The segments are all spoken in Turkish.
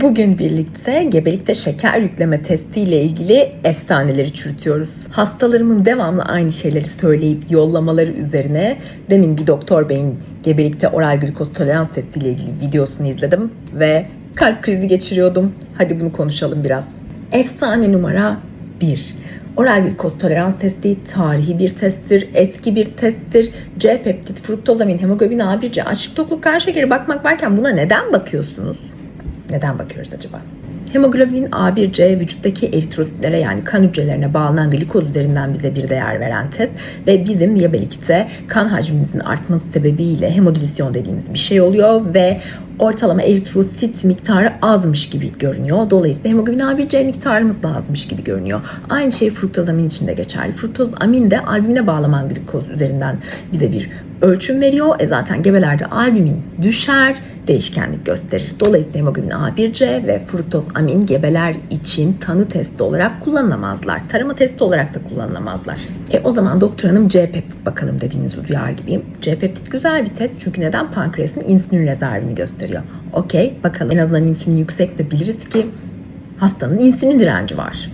Bugün birlikte gebelikte şeker yükleme testi ile ilgili efsaneleri çürütüyoruz. Hastalarımın devamlı aynı şeyleri söyleyip yollamaları üzerine demin bir doktor beyin gebelikte oral glikoz tolerans testi ile ilgili videosunu izledim ve kalp krizi geçiriyordum. Hadi bunu konuşalım biraz. Efsane numara 1. Oral glikoz tolerans testi tarihi bir testtir, eski bir testtir. C peptit, fruktozamin, hemoglobin A1C, açlık tokluk kan şekeri bakmak varken buna neden bakıyorsunuz? Neden bakıyoruz acaba? Hemoglobin A1C vücuttaki eritrositlere yani kan hücrelerine bağlanan glikoz üzerinden bize bir değer veren test ve bizim diyabelikte kan hacmimizin artması sebebiyle hemodilisyon dediğimiz bir şey oluyor ve ortalama eritrosit miktarı azmış gibi görünüyor. Dolayısıyla hemoglobin A1C miktarımız da azmış gibi görünüyor. Aynı şey fruktozamin için de geçerli. Fruktozamin de albümine bağlanan glikoz üzerinden bize bir ölçüm veriyor. E zaten gebelerde albümin düşer, değişkenlik gösterir. Dolayısıyla hemoglobin A1C ve fruktozamin gebeler için tanı testi olarak kullanılamazlar. Tarama testi olarak da kullanılamazlar. E o zaman doktor hanım C peptit bakalım dediğinizi duyar gibiyim. C peptit güzel bir test çünkü neden pankreasın insülin rezervini gösteriyor. Okey bakalım en azından insülin yüksekse biliriz ki hastanın insülin direnci var.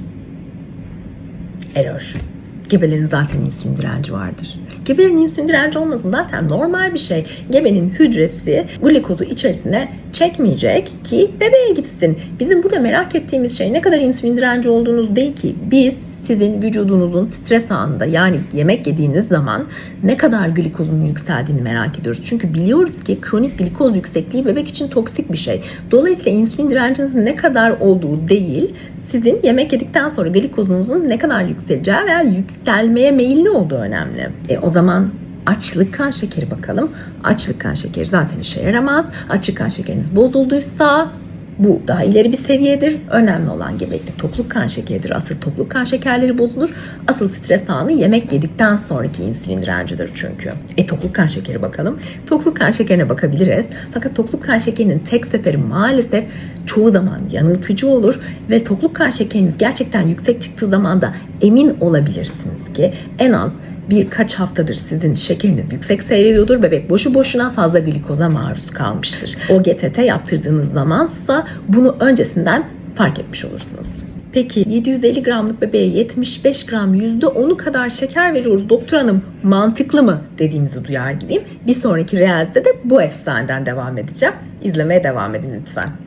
Error. Gebelerin zaten insülin direnci vardır. Gebelerin insülin direnci olması zaten normal bir şey. Gebenin hücresi glikozu içerisine çekmeyecek ki bebeğe gitsin. Bizim burada merak ettiğimiz şey ne kadar insülin direnci olduğunuz değil ki. Biz sizin vücudunuzun stres anında yani yemek yediğiniz zaman ne kadar glikozun yükseldiğini merak ediyoruz. Çünkü biliyoruz ki kronik glikoz yüksekliği bebek için toksik bir şey. Dolayısıyla insülin direncinizin ne kadar olduğu değil, sizin yemek yedikten sonra glikozunuzun ne kadar yükseleceği veya yükselmeye meyilli olduğu önemli. E, o zaman açlık kan şekeri bakalım. Açlık kan şekeri zaten işe yaramaz. Açlık kan şekeriniz bozulduysa bu daha ileri bir seviyedir. Önemli olan gebelikte tokluk kan şekeridir. Asıl tokluk kan şekerleri bozulur. Asıl stres anı yemek yedikten sonraki insülin direncidir çünkü. E tokluk kan şekeri bakalım. Tokluk kan şekerine bakabiliriz. Fakat tokluk kan şekerinin tek seferi maalesef çoğu zaman yanıltıcı olur ve tokluk kan şekeriniz gerçekten yüksek çıktığı zaman da emin olabilirsiniz ki en az birkaç haftadır sizin şekeriniz yüksek seyrediyordur. Bebek boşu boşuna fazla glikoza maruz kalmıştır. O GTT yaptırdığınız zamansa bunu öncesinden fark etmiş olursunuz. Peki 750 gramlık bebeğe 75 gram %10'u kadar şeker veriyoruz doktor hanım mantıklı mı dediğinizi duyar gibiyim. Bir sonraki Reels'de de bu efsaneden devam edeceğim. İzlemeye devam edin lütfen.